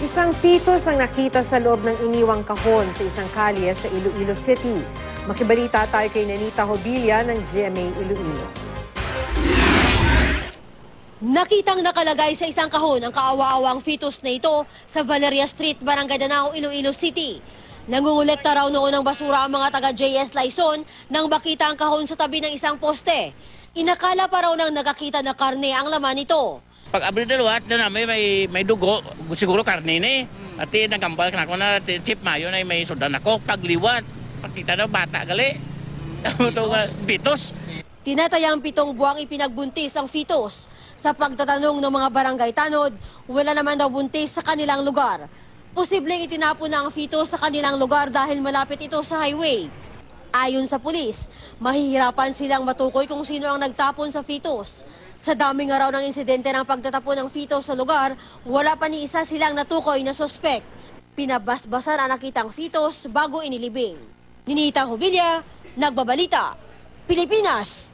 Isang fetus ang nakita sa loob ng iniwang kahon sa isang kalye sa Iloilo City. Makibalita tayo kay Nanita Hobilla ng GMA Iloilo. Nakitang nakalagay sa isang kahon ang kaawa-awang fetus na ito sa Valeria Street, Barangay Danao, Iloilo City. Nangungulekta raw noon ng basura ang mga taga JS Laison nang makita ang kahon sa tabi ng isang poste. Inakala pa raw ng nakakita na karne ang laman nito. Pag abri dalawa, na may, may, may dugo, siguro karne ni. At eh, nagambal ka na ako na ti- chip mayo na may sundan ako. Pagliwat, pagkita na bata gali. Ito nga, bitos. Tinatayang pitong buwang ipinagbuntis ang fetus. Sa pagtatanong ng mga barangay tanod, wala naman daw buntis sa kanilang lugar. Posibleng itinapon na ang fetus sa kanilang lugar dahil malapit ito sa highway. Ayon sa pulis, mahihirapan silang matukoy kung sino ang nagtapon sa fetus. Sa dami nga raw ng insidente ng pagtatapon ng fetus sa lugar, wala pa ni isa silang natukoy na sospek. Pinabasbasan ang nakitang fetus bago inilibing. Ninita Hubilla, Nagbabalita, Pilipinas,